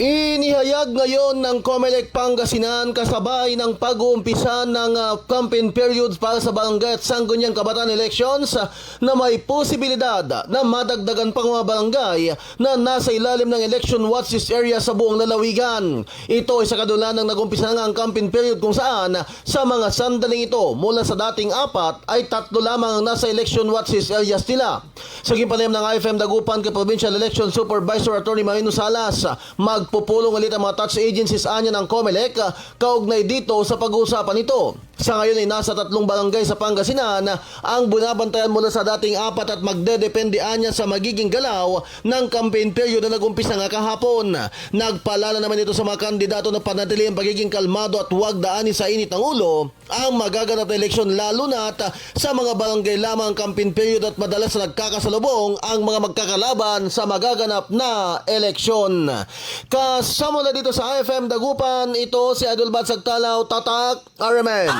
Inihayag ngayon ng Comelec Pangasinan kasabay ng pag-uumpisa ng ah, campaign period para sa barangay at sangguniang kabataan elections ah, na may posibilidad na madagdagan pang mga barangay na nasa ilalim ng election watch list area sa buong lalawigan. Ito ay sa kadulan ng nag-umpisa na ang campaign period kung saan sa mga sandaling ito mula sa dating apat ay tatlo lamang ang nasa election watch list areas nila. Sa gipanayam ng IFM Dagupan kay Provincial Election Supervisor Attorney Marino Salas, magpupulong ulit ang mga touch agencies anya ng COMELEC kaugnay dito sa pag-uusapan ito. Sa ngayon ay nasa tatlong barangay sa Pangasinan ang bunabantayan mula sa dating apat at magdedepende anya sa magiging galaw ng campaign period na nag-umpisa nga kahapon. Nagpalala naman ito sa mga kandidato na panatili ang pagiging kalmado at huwag daanin sa init ng ulo ang magaganap na eleksyon lalo na at sa mga barangay lamang ang campaign period at madalas na nagkakasalubong ang mga magkakalaban sa magaganap na eleksyon. Kasama na dito sa IFM Dagupan, ito si Idol Bad Sagtalaw, Tatak, RMN.